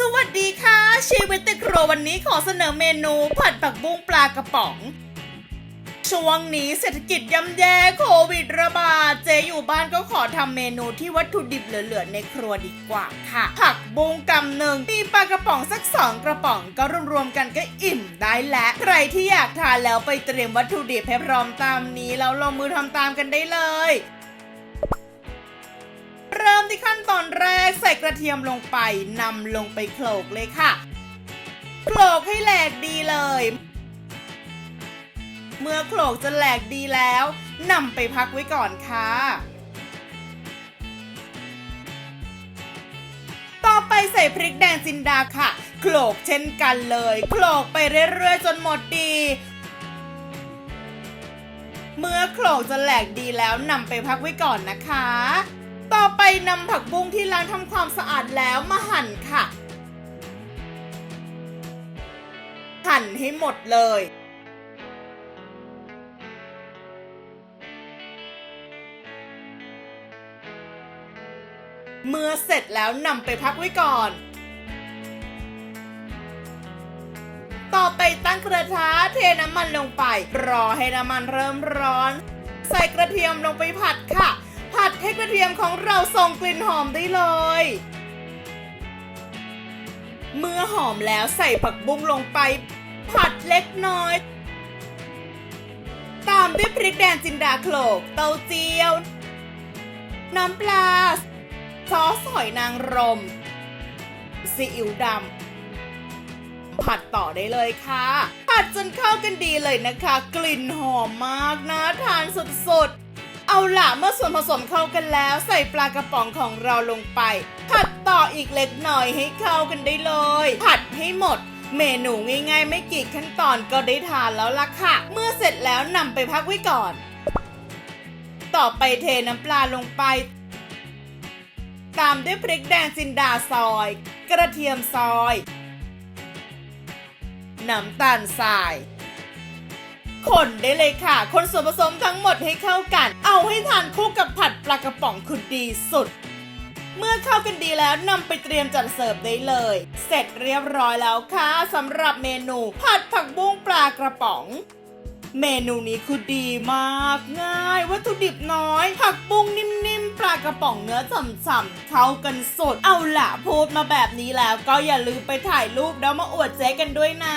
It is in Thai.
สวัสดีค่ะชีวิตติครัววันนี้ขอเสนอเมนูผัดผักบุ้งปลากระป๋อง ช่วงนี้เศรษฐกิจย่ำแย่โควิดระบาด เจอยู่บ้านก็ขอทำเมนูที่วัตถุดิบเหลือๆในครัวดีกว่าค่ะ ผักบุ้งกำหนึ่งมีปลากระป๋องสักสองกระป๋องก็รวมๆกันก็อิ่มได้แล้วใครที่อยากทานแล้วไปเตรียมวัตถุดิบให้พร้อมตามนี้แล้วลงมือทำตามกันได้เลย เริ่มที่ขั้นตอนแรกใส่กระเทียมลงไปนำลงไปโขลกเลยค่ะโขลกให้แหลกดีเลย เมื่อโขลกจะแหลกดีแล้วนำไปพักไว้ก่อนค่ะ ต่อไปใส่พริกแดงจินดาค่ะโขลกเช่นกันเลยโขลกไปเรื่อยๆจนหมดดี เมื่อโขลกจะแหลกดีแล้วนำไปพักไว้ก่อนนะคะ ต่อไปนำผักบุ้งที่ล้างทำความสะอาดแล้วมาหั่นค่ะ หั่นให้หมดเลย เมื่อเสร็จแล้วนำไปพักไว้ก่อน ต่อไปตั้งกระทะเทน้ำมันลงไป รอให้น้ำมันเริ่มร้อน ใส่กระเทียมลงไปผัดค่ะ ผัดให้กระเทียมของเราส่งกลิ่นหอมได้เลย เมื่อหอมแล้วใส่ผักบุ้งลงไป ผัดเล็กน้อย ตามด้วยพริกแดงจินดาโขลก เต้าเจี้ยว น้ำปลาซอสหอยนางรมซีอิ๊วดำผัดต่อได้เลยค่ะ ผัดจนเข้ากันดีเลยนะคะ กลิ่นหอมมากนะทานสุดๆ เอาล่ะเมื่อส่วนผสมเข้ากันแล้ว ใส่ปลากระป๋องของเราลงไป ผัดต่ออีกเล็กหน่อยให้เข้ากันได้เลย ผัดให้หมด เมนูง่ายๆ ไม่กี่ขั้นตอนก็ได้ทานแล้วล่ะค่ะ เมื่อเสร็จแล้วนำไปพักไว้ก่อน ต่อไปเทน้ำปลาลงไป ตามด้วยพริกแดงจินดาซอย กระเทียมซอย น้ำตาลทราย คนได้เลยค่ะ คนส่วนผสมทั้งหมดให้เข้ากัน เอาให้ทานคู่กับผัดปลากระป๋องคือดีสุด เมื่อเข้ากันดีแล้วนำไปเตรียมจัดเสิร์ฟได้เลย เสร็จเรียบร้อยแล้วค่ะสำหรับเมนู ผัดผักบุ้งปลากระป๋องเมนูนี้คือดีมาก ง่าย วัตถุดิบน้อย ผักบุ้งนิ่มๆ ปลากระป๋องเนื้อฉ่ำๆเข้ากันสด เอาล่ะพูดมาแบบนี้แล้วก็อย่าลืมไปถ่ายรูปแล้วมาอวดเจ๊กันด้วยนะ